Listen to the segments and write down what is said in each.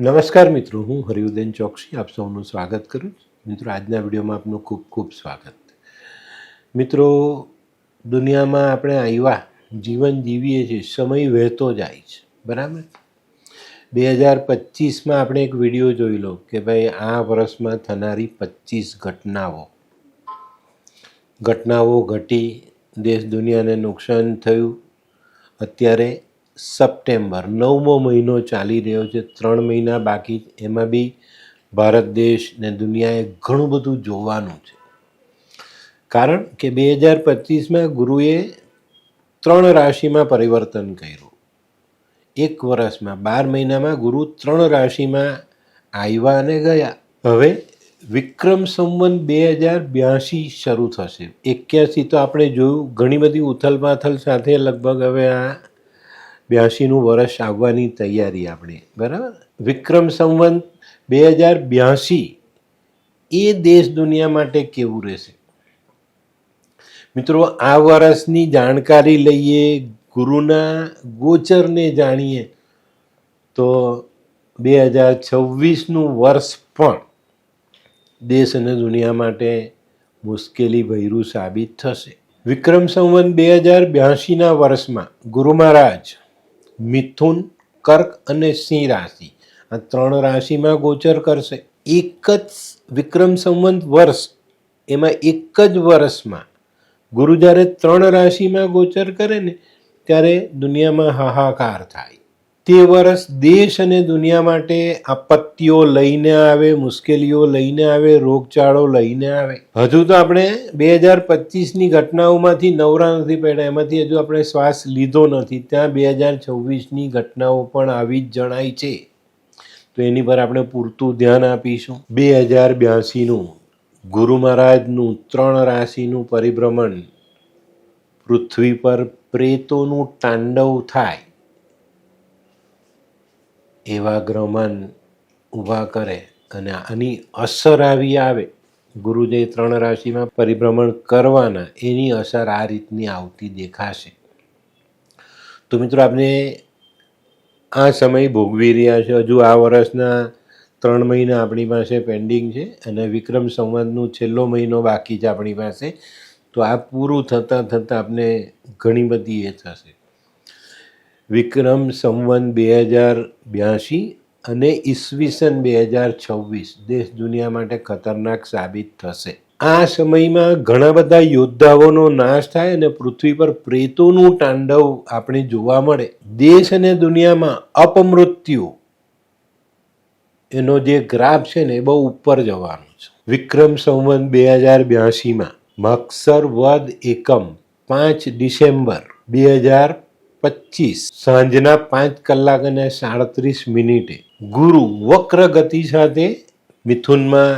નમસ્કાર મિત્રો, હું હરિઉદ્દીન ચોકસી, આપ સૌનું સ્વાગત કરું છું. મિત્રો, આજના વિડીયોમાં આપનું ખૂબ ખૂબ સ્વાગત. મિત્રો, દુનિયામાં આપણે આવ્યા જીવન જીવીએ છીએ, સમય વહેતો જાય છે. બરાબર? બે હજાર પચીસમાં આપણે એક વીડિયો જોઈ લો કે ભાઈ, આ વર્ષમાં થનારી પચીસ ઘટનાઓ. ઘટનાઓ ઘટી, દેશ દુનિયાને નુકસાન થયું. અત્યારે સપ્ટેમ્બર, નવમો મહિનો ચાલી રહ્યો છે, ત્રણ મહિના બાકી એમાં બી ભારત દેશ ને દુનિયાએ ઘણું બધું જોવાનું છે. કારણ કે બે હજાર પચીસમાં ગુરુએ ત્રણ રાશિમાં પરિવર્તન કર્યું. એક વર્ષમાં, બાર મહિનામાં ગુરુ ત્રણ રાશિમાં આવ્યા અને ગયા. હવે વિક્રમ સંવંત બે હજાર બ્યાસી શરૂ થશે. એક્યાસી તો આપણે જોયું, ઘણી બધી ઉથલપાથલ સાથે લગભગ હવે આ બ્યાસીનું વર્ષ આવવાની તૈયારી આપણે. બરાબર? વિક્રમ સંવંત બે હજાર બ્યાસી એ દેશ દુનિયા માટે કેવું રહેશે? મિત્રો, આ વર્ષની જાણકારી લઈએ, ગુરુના ગોચરને જાણીએ, તો બે હજાર છવ્વીસનું વર્ષ પણ દેશ અને દુનિયા માટે મુશ્કેલી ભૈરું સાબિત થશે. વિક્રમ સંવંત બે હજાર બ્યાસીના વર્ષમાં, ગુરુ મહારાજ મિથુન, કર્ક અને સિંહ રાશિ. આ ત્રણ રાશિમાં ગોચર કરશે. એક જ વિક્રમ સંવંત વર્ષ, એમાં એક જ વર્ષમાં ગુરુ જ્યારે ત્રણ રાશિમાં ગોચર કરે ને, ત્યારે દુનિયામાં હાહાકાર થાય. તે વર્ષ દેશ અને દુનિયા માટે આપત્તિઓ લઈને આવે, મુશ્કેલીઓ લઈને આવે, રોગચાળો લઈને આવે. હજુ તો આપણે બે હજાર પચીસની ઘટનાઓમાંથી નવરા નથી પડ્યા. એમાંથી હજુ આપણે શ્વાસ લીધો નથી. ત્યાં બે હજાર છવ્વીસની ઘટનાઓ પણ આવી જ જણાય છે. તો એની પર આપણે પૂરતું ધ્યાન આપીશું. બે હજાર બ્યાસીનું ગુરુ મહારાજનું ત્રણ રાશિનું પરિભ્રમણ. પૃથ્વી પર પ્રેતોનું તાંડવ થાય. એવા ગ્રહમાન ઊભા કરે અને આની અસર આવી આવે ગુરુજે ત્રણ રાશિમાં પરિભ્રમણ કરવાના, એની અસર આ રીતની આવતી દેખાશે. તો મિત્રો આપણે આ સમય ભોગવી રહ્યા છે. હજુ આ વર્ષના ત્રણ મહિના આપણી પાસે પેન્ડિંગ છે અને વિક્રમ સંવાદનું છેલ્લો મહિનો બાકી છે આપણી પાસે. તો આ પૂરું થતાં થતાં આપણે ઘણી બધી એ થશે. વિક્રમ સંવંત બે હજાર બ્યાસી અને ઈસવીસન બે હજાર છવ્વીસ દેશ દુનિયા માટે ખતરનાક સાબિત થશે. આ સમયમાં ઘણા બધા યોદ્ધાઓનો નાશ થાય અને પૃથ્વી પર પ્રેતોનું તાંડવ આપણે જોવા મળે. દેશ અને દુનિયામાં અપમૃત્યુ એનો જે ગ્રાફ છે ને એ બહુ ઉપર જવાનો છે. વિક્રમ સંવંત બે હજાર બ્યાસીમાં મક્ષર વદ એકમ પાંચ ડિસેમ્બર બે હજાર પચીસ. સાંજના પાંચ કલાક અને સાડત્રીસ મિનિટે ગુરુ વક્ર ગતિ સાથે મિથુનમાં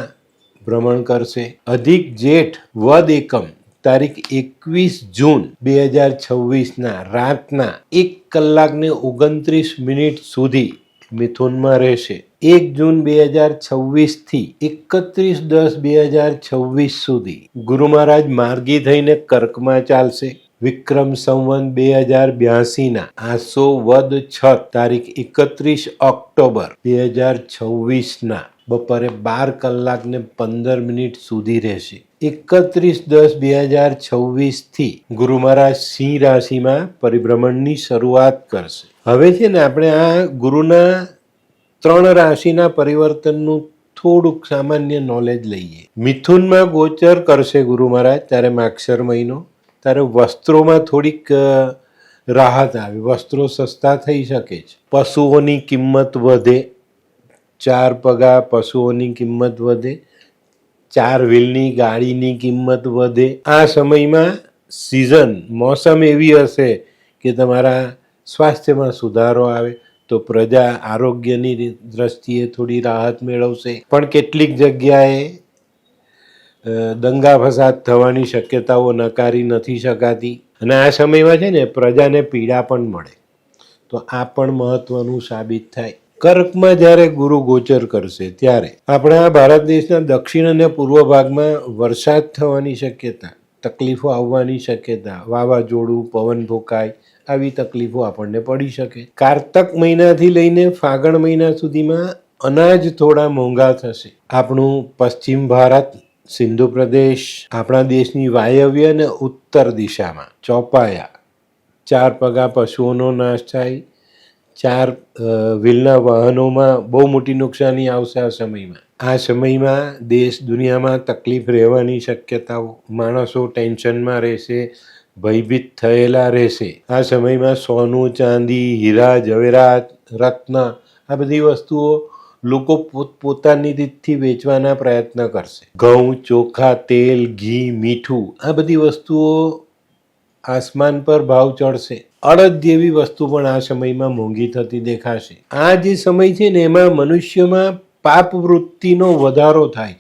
ભ્રમણ કરશે. અધિક જેઠ વદ એકમ, તારીખ એકવીસ જૂન બે હજાર છવ્વીસના રાતના એક કલાકને ઓગણત્રીસ મિનિટ સુધી મિથુનમાં રહેશે. એક જૂન બે હજાર છવ્વીસથી એકત્રીસ દસ બે હજાર છવ્વીસ સુધી ગુરુ મહારાજ માર્ગી થઈને કર્કમાં ચાલશે. વિક્રમ સંવંત બે હજાર બ્યાસીના આસો વદ છ તારીખ એકત્રીસ ઓક્ટોબર બે હજાર છવ્વીસના બપોરે બાર કલાક ને પંદર મિનિટ સુધી રહેશે. એકત્રીસ દસ બે હજાર છવ્વીસથી ગુરુ મહારાજ સિંહ રાશિમાં પરિભ્રમણની શરૂઆત કરશે. હવે છે ને આપણે આ ગુરુના ત્રણ રાશિના પરિવર્તનનું થોડુંક સામાન્ય નોલેજ લઈએ. મિથુનમાં ગોચર કરશે ગુરુ મહારાજ, ત્યારે માક્ષર મહિનો ત્યારે વસ્ત્રોમાં થોડીક રાહત આવે. વસ્ત્રો સસ્તા થઈ શકે છે. પશુઓની કિંમત વધે. ચાર પગા પશુઓની કિંમત વધે. ચાર વ્હીલની ગાડીની કિંમત વધે. આ સમયમાં સિઝન મોસમ એવી હશે કે તમારા સ્વાસ્થ્યમાં સુધારો આવે તો પ્રજા આરોગ્યની દ્રષ્ટિએ થોડી રાહત મેળવશે. પણ કેટલીક જગ્યાએ દંગા ફસાદ થવાની શક્યતાઓ નકારી નથી શકાતી. અને આ સમયમાં છે ને પ્રજાને પીડા પણ મળે. તો આ પણ મહત્વનું સાબિત થાય. કર્કમાં જ્યારે ગુરુ ગોચર કરશે, ત્યારે આપણા ભારત દેશના દક્ષિણ અને પૂર્વ ભાગમાં વરસાદ થવાની શક્યતા, તકલીફો આવવાની શક્યતા, વાવાઝોડું, પવન ફૂંકાય, આવી તકલીફો આપણને પડી શકે. કારતક મહિનાથી લઈને ફાગણ મહિના સુધીમાં અનાજ થોડા મોંઘા થશે. આપણું પશ્ચિમ ભારત સિંધુ પ્રદેશ આપણા દેશની વાયવ્ય અને ઉત્તર દિશામાં, ચોપાયા. ચાર પગા પશુઓનો નાશ થાય. ચાર વ્હીલના વાહનોમાં બહુ મોટી નુકસાની આવશે આ સમયમાં. આ સમયમાં દેશ દુનિયામાં તકલીફ રહેવાની શક્યતાઓ માણસો ટેન્શનમાં રહેશે, ભયભીત થયેલા રહેશે. આ સમયમાં સોનું, ચાંદી, હીરા જવેરાત રત્ન આ બધી વસ્તુઓ લોકો પોતપોતાની રીતથી વેચવાના પ્રયત્ન કરશે. ઘઉં, ચોખા, તેલ, ઘી, મીઠું આ બધી વસ્તુઓ આસમાન પર ભાવ ચડશે. અડદ જેવી વસ્તુ પણ આ સમયમાં મોંઘી થતી દેખાશે. આ જે સમય છે ને એમાં મનુષ્યમાં પાપ વૃત્તિનો વધારો થાય.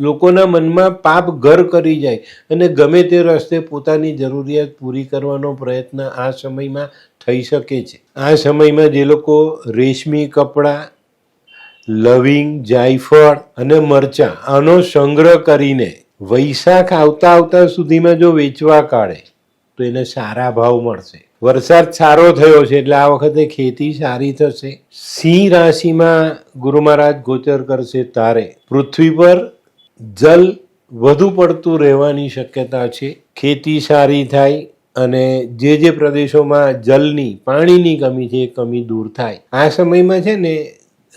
લોકોના મનમાં પાપ ઘર કરી જાય અને ગમે તે રસ્તે પોતાની જરૂરિયાત પૂરી કરવાનો પ્રયત્ન આ સમયમાં થઈ શકે છે. આ સમયમાં જે લોકો રેશમી કપડાં લવિંગ, જાયફળ અને મરચાં આનો સંગ્રહ કરીને વૈશાખ આવતા આવતા સુધીમાં જો વેચવા કાઢે, તો એને સારા ભાવ મળશે. વરસાદ સારો થયો છે એટલે આ વખતે ખેતી સારી થશે. સિંહ રાશિમાં ગુરુ મહારાજ ગોચર કરશે તારે. પૃથ્વી પર જલ વધુ પડતું રહેવાની શક્યતા છે. ખેતી સારી થાય અને જે જે પ્રદેશોમાં જલની, પાણીની કમી છે એ કમી દૂર થાય. આ સમયમાં છે ને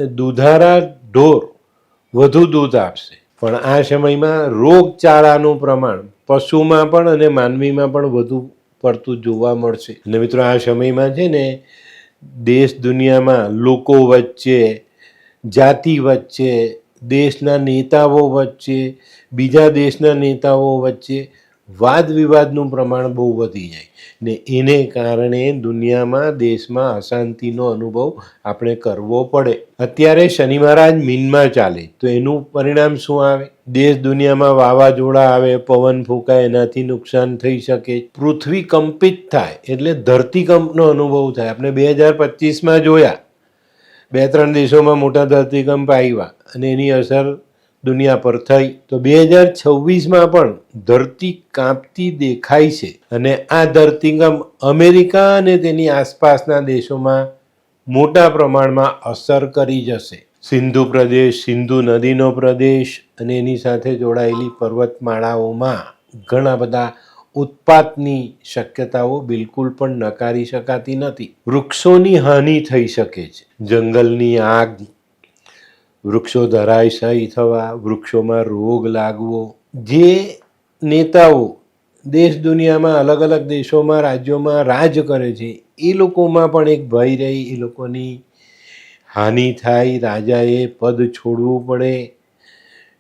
દુધારા ઢોર, વધુ દૂધ આપશે. પણ આ સમયમાં રોગચાળાનું પ્રમાણ પશુમાં પણ અને માનવીમાં પણ વધુ પડતું જોવા મળશે. અને મિત્રો, આ સમયમાં છે ને, દેશ દુનિયામાં લોકો વચ્ચે, જાતિ વચ્ચે, દેશના નેતાઓ વચ્ચે, બીજા દેશના નેતાઓ વચ્ચે વાદ વિવાદનું પ્રમાણ બહુ વધી જાય ને એને કારણે દુનિયામાં દેશમાં અશાંતિનો અનુભવ આપણે કરવો પડે. અત્યારે શનિ મહારાજ મીનમાં ચાલે, તો એનું પરિણામ શું આવે? દેશ દુનિયામાં વાવાઝોડા આવે, પવન ફૂંકાય, એનાથી નુકસાન થઈ શકે. પૃથ્વી કંપિત થાય એટલે ધરતીકંપનો અનુભવ થાય. આપણે બે હજાર પચીસમાં જોયા. બે ત્રણ દેશોમાં મોટા ધરતીકંપ આવ્યા અને એની અસર દુનિયા પર થઈ, તો બે હજાર છવ્વીસમાં પણ ધરતી કાંપતી દેખાય છે અને આ ધરતીકંપ અમેરિકા અને તેની આસપાસના દેશોમાં મોટા પ્રમાણમાં અસર કરી જશે. સિંધુ પ્રદેશ, સિંધુ નદીનો પ્રદેશ અને એની સાથે જોડાયેલી પર્વતમાળાઓમાં ઘણા બધા ઉત્પાતની શક્યતાઓ બિલકુલ પણ નકારી શકાતી નથી. વૃક્ષોની હાનિ થઈ શકે છે. જંગલની આગ વૃક્ષો ધરાશાયી થવા, વૃક્ષોમાં રોગ લાગવો. જે નેતાઓ દેશ દુનિયામાં અલગ અલગ દેશોમાં, રાજ્યોમાં રાજ કરે છે, એ લોકોમાં પણ એક ભય રહી, એ લોકોની હાનિ થાય. રાજાએ પદ છોડવું પડે,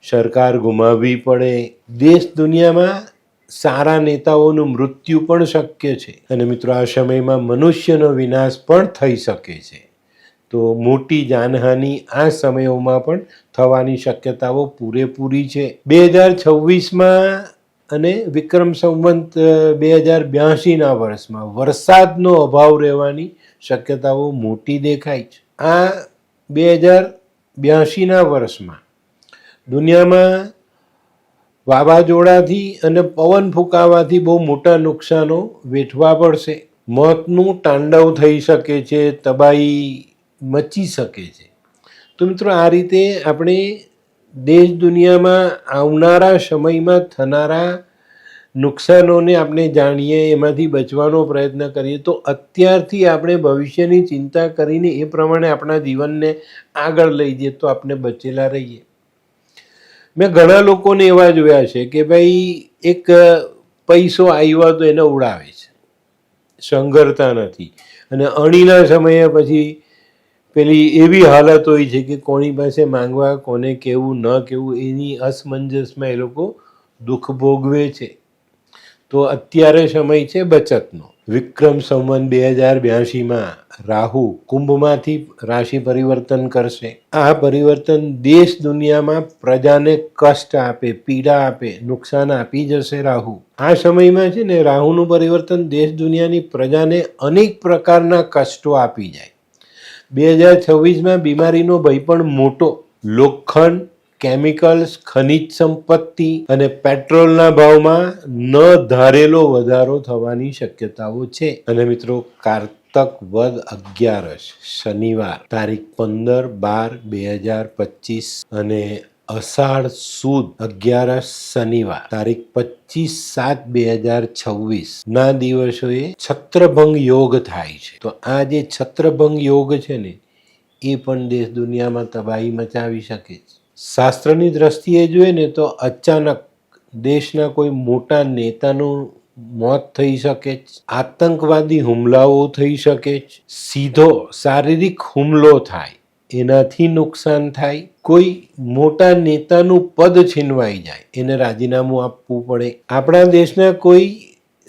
સરકાર ગુમાવવી પડે. દેશ દુનિયામાં સારા નેતાઓનું મૃત્યુ પણ શક્ય છે. અને મિત્રો, આ સમયમાં મનુષ્યનો વિનાશ પણ થઈ શકે છે. તો મોટી જાનહાનિ આ સમયોમાં પણ થવાની શક્યતાઓ પૂરેપૂરી છે. બે હજાર છવ્વીસમાં અને વિક્રમ સંવંત બે હજાર બ્યાસીના વર્ષમાં વરસાદનો અભાવ રહેવાની શક્યતાઓ મોટી દેખાય છે. આ બે હજાર બ્યાસીના વર્ષમાં દુનિયામાં વાવાઝોડાથી અને પવન ફૂંકાવાથી બહુ મોટા નુકસાનો વેઠવા પડશે. મોતનું તાંડવ થઈ શકે છે, તબાહી મચી શકે છે. તો મિત્રો આ રીતે આપણે દેશ દુનિયામાં આવનારા સમયમાં થનારા નુકસાનોને આપણે જાણીએ, એમાંથી બચવાનો પ્રયત્ન કરીએ, તો અત્યારથી આપણે ભવિષ્યની ચિંતા કરીને એ પ્રમાણે આપણા જીવનને આગળ લઈ જઈએ તો આપણે બચેલા રહીએ. મેં ઘણા લોકોને એવા જોયા છે કે ભાઈ એક પૈસો આવ્યો તો એને ઉડાવે છે. સંઘરતા નથી. અને અણીના સમયે પછી પેલી એવી હાલત હોય છે કે કોની પાસે માંગવા, કોને કેવું, ન કેવું, એની અસમંજસમાં એ લોકો દુઃખ ભોગવે છે. તો અત્યારે સમય છે બચતનો. વિક્રમ સંવંત બે હજાર બ્યાસીમાં રાહુ કુંભમાંથી રાશિ પરિવર્તન કરશે. આ પરિવર્તન દેશ દુનિયામાં પ્રજાને કષ્ટ આપે, પીડા આપે, નુકસાન આપી જશે રાહુ. આ સમયમાં છે ને રાહુનું પરિવર્તન દેશ દુનિયાની પ્રજાને અનેક પ્રકારના કષ્ટો આપી જાય. બે હજાર છવ્વીસમાં બીમારીનો ભય પણ મોટો. લોખંડ, કેમિકલ્સ, ખનિજ સંપત્તિ અને પેટ્રોલના ભાવમાં ન ધારેલો વધારો થવાની શક્યતાઓ છે. અને મિત્રો, કારતક વદ અગિયારસ, શનિવાર, તારીખ પંદર બાર, બે હજાર પચીસ અને અષાઢ સુદ અગિયારસ શનિવાર, તારીખ પચીસ સાત બે હજાર છવ્વીસ. ના દિવસોએ છત્રભંગ યોગ થાય છે. તો આ જે છત્રભંગ યોગ છે ને, એ પણ દેશ દુનિયામાં તબાહી મચાવી શકે છે. શાસ્ત્રની દ્રષ્ટિએ જોઈએ ને, તો અચાનક દેશના કોઈ મોટા નેતાનું મોત થઈ શકે છે, આતંકવાદી હુમલાઓ થઈ શકે છે, સીધો શારીરિક હુમલો થાય, એનાથી નુકસાન થાય કોઈ મોટા નેતાનું પદ છીનવાઈ જાય, એને રાજીનામું આપવું પડે. આપણા દેશના કોઈ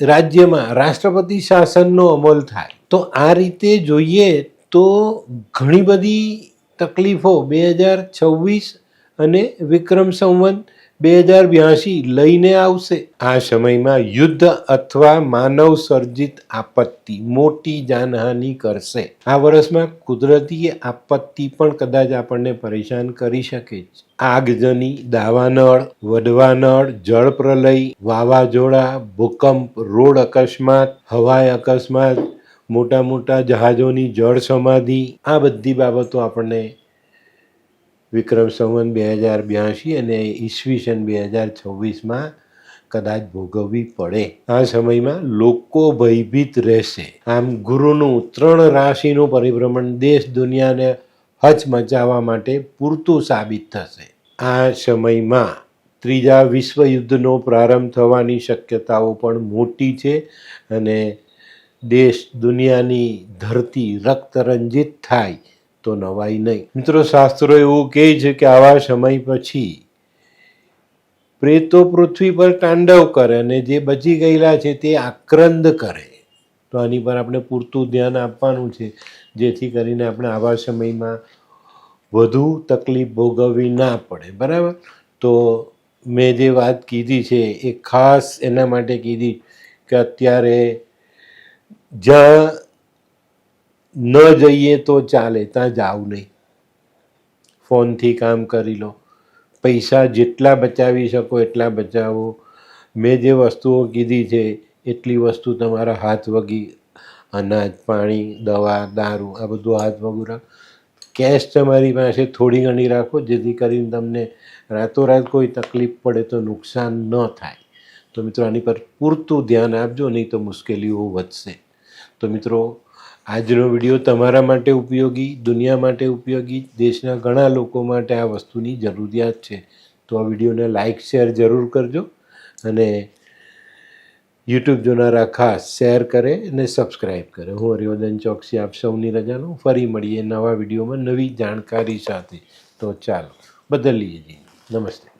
રાજ્યમાં રાષ્ટ્રપતિ શાસનનો અમલ થાય, તો આ રીતે જોઈએ તો ઘણી બધી તકલીફો બે હજાર છવ્વીસ અને વિક્રમ સંવત બે હજાર બ્યાસી લઈને આવશે. આ સમયમાં યુદ્ધ અથવા માનવ સર્જિત આપત્તિ મોટી જાનહાનિ કરશે. આ વર્ષમાં કુદરતી આપત્તિ પણ કદાચ આપણને પરેશાન કરી શકે છે આગજની દાવાનળ, વડવાનળ જળ પ્રલય વાવાઝોડા, ભૂકંપ, રોડ અકસ્માત, હવાઈ અકસ્માત, મોટા મોટા જહાજોની જળ સમાધિ, આ બધી બાબતો આપણને વિક્રમ સંવન બે હજાર બ્યાસી અને ઈસવીસન બે હજાર છવ્વીસમાં કદાચ ભોગવવી પડે. આ સમયમાં લોકો ભયભીત રહેશે. આમ ગુરુનું ત્રણ રાશિનું પરિભ્રમણ દેશ, દુનિયાને હચમચાવવા માટે પૂરતું સાબિત થશે. આ સમયમાં ત્રીજા વિશ્વયુદ્ધનો પ્રારંભ થવાની શક્યતાઓ પણ મોટી છે અને દેશ, દુનિયાની ધરતી રક્તરંજિત થાય. તો નવાઈ નહીં. મિત્રો, શાસ્ત્રો એવું કહે છે કે આવા સમય પછી પ્રેતો પૃથ્વી પર તાંડવ કરે અને જે બચી ગયેલા છે તે આક્રંદ કરે. તો આની પર આપણે પૂરતું ધ્યાન આપવાનું છે, જેથી કરીને આપણે આવા સમયમાં વધુ તકલીફ ભોગવવી ના પડે. બરાબર? તો મેં જે વાત કીધી છે, એ ખાસ એના માટે કીધી કે અત્યારે જ્યાં ન જઈએ તો ચાલે, ત્યાં જાવ નહીં. ફોનથી કામ કરી લો. પૈસા જેટલા બચાવી શકો એટલા બચાવો. મેં જે વસ્તુઓ કીધી છે, એટલી વસ્તુ તમારા હાથ વગી, અનાજ, પાણી, દવા, દારૂ, આ બધું હાથ વગું રાખ. કેશ તમારી પાસે થોડી ઘણી રાખો, જેથી કરીને તમને રાતોરાત કોઈ તકલીફ પડે તો નુકસાન ન થાય. તો મિત્રો આની પર પૂરતું ધ્યાન આપજો, નહીં તો મુશ્કેલીઓ વધશે. તો મિત્રો આજનો વીડિયો તમારા માટે ઉપયોગી, દુનિયા માટે ઉપયોગી, દેશના ઘણા લોકો માટે આ વસ્તુની જરૂરિયાત છે. તો આ વિડીયોને લાઇક શેર જરૂર કરજો અને યુટ્યુબ જોનારા ખાસ શેર કરે અને સબસ્ક્રાઈબ કરે. હું હરિવર્ધન ચોકસી આપ સૌની રજાનું ફરી મળીએ નવા વિડીયોમાં નવી જાણકારી સાથે. તો ચાલો, બદલીએ જી નમસ્તે.